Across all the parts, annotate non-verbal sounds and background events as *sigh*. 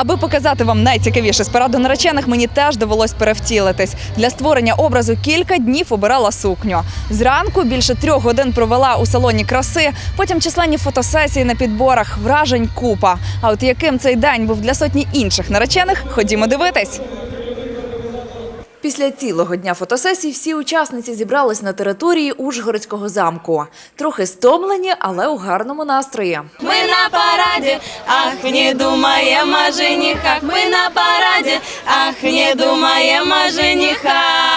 Аби показати вам найцікавіше з параду наречених, мені теж довелось перевтілитись. Для створення образу кілька днів обирала сукню. Зранку більше трьох годин провела у салоні краси, потім численні фотосесії на підборах, вражень купа. А от яким цей день був для сотні інших наречених, ходімо дивитись. Після цілого дня фотосесій всі учасниці зібрались на території Ужгородського замку. Трохи стомлені, але у гарному настрої. Ми на параді, ах, не думаємо о женихах. Ми на параді, ах, не думаємо о женихах.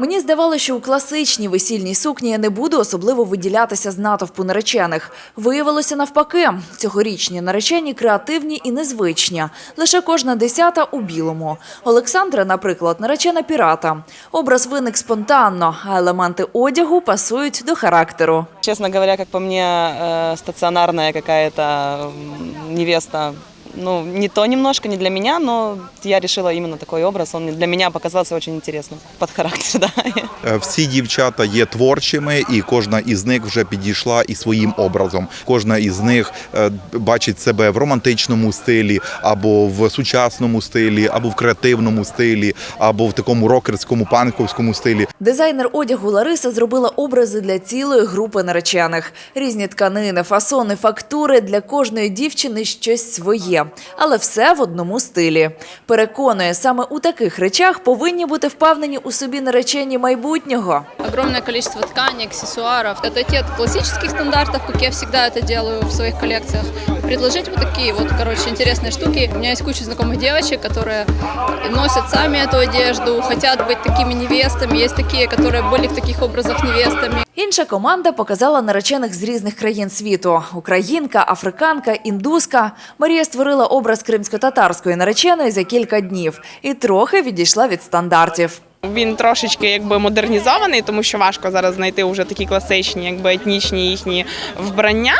Мені здавалося, що у класичній весільній сукні я не буду особливо виділятися з натовпу наречених. Виявилося навпаки. Цьогорічні наречені креативні і незвичні. Лише кожна десята у білому. Олександра, наприклад, наречена пірата. Образ виник спонтанно, а елементи одягу пасують до характеру. Честно говоря, как по мне, э, стационарная невеста. Ну, не то немножко, не для меня, но я решила именно такой образ. Он для меня показался очень интересным под характер, *laughs* да. Е, Всі дівчата є творчими, і кожна із них вже підійшла і своїм образом. Кожна із них е, бачить себе в романтичному стилі, або в сучасному стилі, або в креативному стилі, або в такому рокерському панковському стилі. Дизайнер одягу Лариса зробила образи для цілої групи наречених. Різні тканини, фасони, фактури для кожної дівчини щось своє, але все в одному стилі. Переконує, саме у таких речах повинні бути впевнені у собі наречені майбутнього. Огромне количество тканей, аксессуаров. Отойти от классических стандартов, как я завжди делаю в своїх коллекциях Предложить вот такие вот, короче, интересные штуки. У меня есть куча знакомых девочек, которые носят сами эту одежду, хотят быть такими невестами. Есть такие, которые были в таких образах невестами. Інша команда показала наречених з різних країн світу: українка, африканка, індуска. Марія створила образ кримсько-татарської нареченої за кілька днів і трохи відійшла від стандартів. Він трошечки якби модернізований, тому що важко зараз знайти вже такі класичні, якби етнічні їхні вбрання.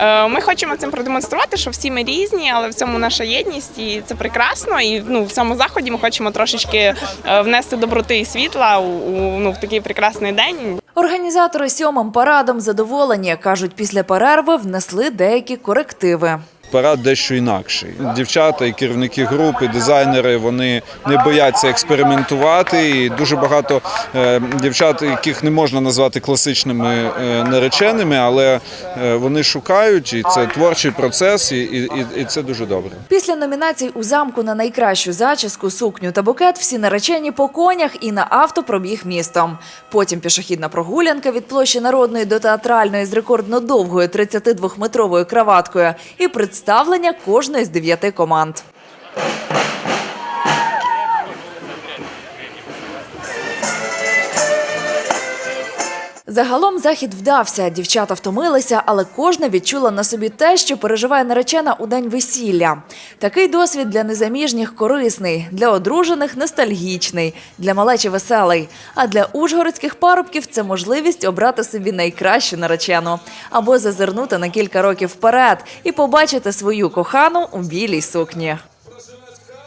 Е, Ми хочемо цим продемонструвати, що всі ми різні, але в цьому наша єдність, і це прекрасно. І ну в цьому заході ми хочемо трошечки е, внести доброти і світла у, у ну в такий прекрасний день. Організатори сьомим парадом задоволені. кажуть, після перерви внесли деякі корективи. Парад дещо інакший. Дівчата і керівники групи, дизайнери вони не бояться експериментувати. І дуже багато е, дівчат, яких не можна назвати класичними е, нареченими, але е, вони шукають, і це творчий процес, і, і, і це дуже добре. Після номінацій у замку на найкращу зачіску, сукню та букет всі наречені по конях і на авто пробіг містом. Потім пішохідна прогулянка від площі народної до театральної з рекордно довгою 32-метровою краваткою і представлення кожної з дев'яти команд. Загалом захід вдався. Дівчата втомилися, але кожна відчула на собі те, що переживає наречена у день весілля. Такий досвід для незаміжніх корисний, для одружених ностальгічний, для малечі веселий. А для ужгородських парубків це можливість обрати собі найкращу наречену або зазирнути на кілька років вперед і побачити свою кохану у білій сукні.